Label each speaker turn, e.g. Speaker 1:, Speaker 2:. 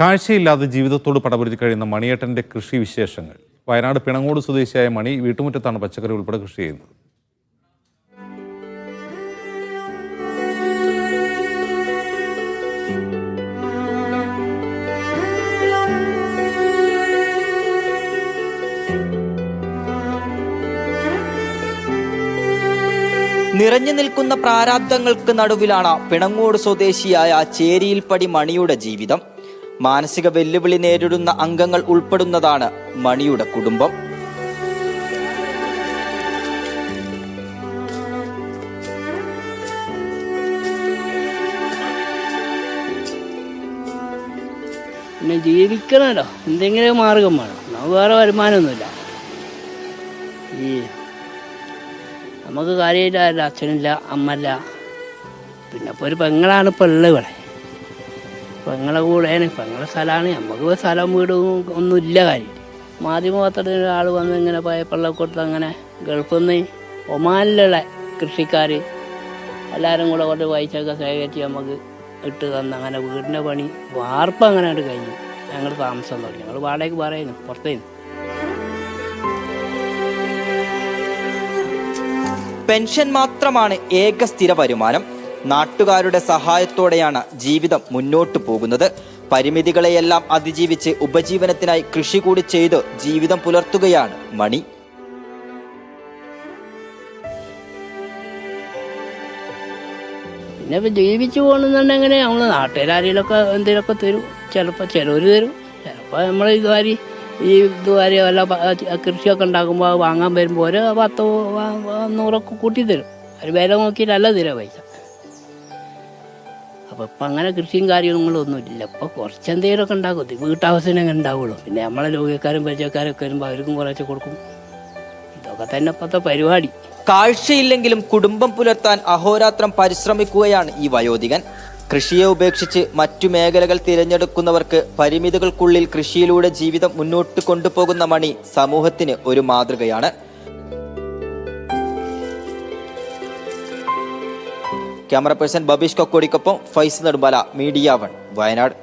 Speaker 1: കാഴ്ചയില്ലാതെ ജീവിതത്തോട് പടപൊരുതി കഴിയുന്ന മണിയേട്ടന്റെ കൃഷി വിശേഷങ്ങൾ. വയനാട് പിണങ്ങോട് സ്വദേശിയായ മണി വീട്ടുമുറ്റത്താണ് പച്ചക്കറി ഉൾപ്പെടെ കൃഷി ചെയ്യുന്നത്.
Speaker 2: നിറഞ്ഞു നിൽക്കുന്ന പ്രാരാബ്ദങ്ങൾക്ക് നടുവിലാണ് പിണങ്ങോട് സ്വദേശിയായ ചേരിയിൽപ്പടി മണിയുടെ ജീവിതം. മാനസിക വെല്ലുവിളി നേരിടുന്ന അംഗങ്ങൾ ഉൾപ്പെടുന്നതാണ് മണിയുടെ കുടുംബം.
Speaker 3: പിന്നെ ജീവിക്കണമല്ലോ എന്തെങ്കിലും മാർഗം വേണം. നമുക്ക് വേറെ വരുമാനമൊന്നുമില്ല. ഈ നമുക്ക് കാര്യമില്ല അച്ഛനില്ല അമ്മല്ല പിന്നെ ഇപ്പോൾ ഒരു പെങ്ങളാണ് ഇപ്പോൾ ഉള്ളത് ഇവിടെ. പെങ്ങളെ കൂടെയാണ് പെങ്ങളെ സ്ഥലമാണ്. നമുക്ക് സ്ഥലം വീടും ഒന്നുമില്ല കാര്യം. മാധ്യമപത്രത്തിന് ഒരാൾ വന്ന് ഇങ്ങനെ പയപ്പള്ള കൊടുത്ത് അങ്ങനെ ഗൾഫിൽ നിന്ന് ഒമാനിലുള്ള കൃഷിക്കാർ എല്ലാവരും കൂടെ കുറച്ച് പൈസയൊക്കെ ശേഖരിച്ച് നമുക്ക് ഇട്ട് തന്ന് അങ്ങനെ വീടിന്റെ പണി വാർപ്പ് അങ്ങനെ അങ്ങോട്ട് കഴിഞ്ഞു. ഞങ്ങൾ താമസം തുടങ്ങി. ഞങ്ങൾ വാടകയ്ക്ക് പറയുന്നു പുറത്തേന്ന്.
Speaker 2: പെൻഷൻ മാത്രമാണ് ഏക സ്ഥിര വരുമാനം. നാട്ടുകാരുടെ സഹായത്തോടെയാണ് ജീവിതം മുന്നോട്ടു പോകുന്നത്. പരിമിതികളെയെല്ലാം അതിജീവിച്ച് ഉപജീവനത്തിനായി കൃഷി കൂടി ചെയ്ത് ജീവിതം പുലർത്തുകയാണ് മണി.
Speaker 3: പിന്നെ ജീവിച്ചു പോകണമെന്നുണ്ടെങ്കിൽ നമ്മൾ നാട്ടുകാരെങ്കിലൊക്കെ എന്തെങ്കിലുമൊക്കെ തരും. ചിലപ്പോൾ ചിലവർ തരും. ചിലപ്പോൾ നമ്മൾ ഇതുവാരി ഈ ഇതുവാരി വല്ല കൃഷിയൊക്കെ ഉണ്ടാക്കുമ്പോൾ വാങ്ങാൻ വരുമ്പോൾ ഒരു പത്തോ നൂറൊക്കെ കൂട്ടി തരും. ഒരു വില നോക്കിയിട്ടല്ല തരാം പൈസ. അപ്പോൾ ഇപ്പം അങ്ങനെ കൃഷിയും കാര്യങ്ങളൊന്നും ഇല്ല ഇപ്പോൾ കുറച്ച് എന്തെങ്കിലുമൊക്കെ ഉണ്ടാക്കും. ഇത് വീട്ടാവശ്യത്തിന് അങ്ങനെ ഉണ്ടാവുള്ളൂ. പിന്നെ നമ്മളെ രോഗിക്കാരും പരിചയക്കാരൊക്കെ വരുമ്പോൾ അവർക്കും കുറച്ച് കൊടുക്കും. ഇതൊക്കെ തന്നെ ഇപ്പോഴത്തെ പരിപാടി.
Speaker 2: കാഴ്ചയില്ലെങ്കിലും കുടുംബം പുലർത്താൻ അഹോരാത്രം പരിശ്രമിക്കുകയാണ് ഈ വയോധികൻ. കൃഷിയെ ഉപേക്ഷിച്ച് മറ്റു മേഖലകൾ തിരഞ്ഞെടുക്കുന്നവർക്ക് പരിമിതികൾക്കുള്ളിൽ കൃഷിയിലൂടെ ജീവിതം മുന്നോട്ട് കൊണ്ടുപോകുന്ന മണി സമൂഹത്തിന് ഒരു മാതൃകയാണ്. ക്യാമറ പേഴ്സൺ ബബീഷ് കൊക്കോടിക്കൊപ്പം ഫൈസ് നെടുമ്പാല മീഡിയ വൺ വയനാട്.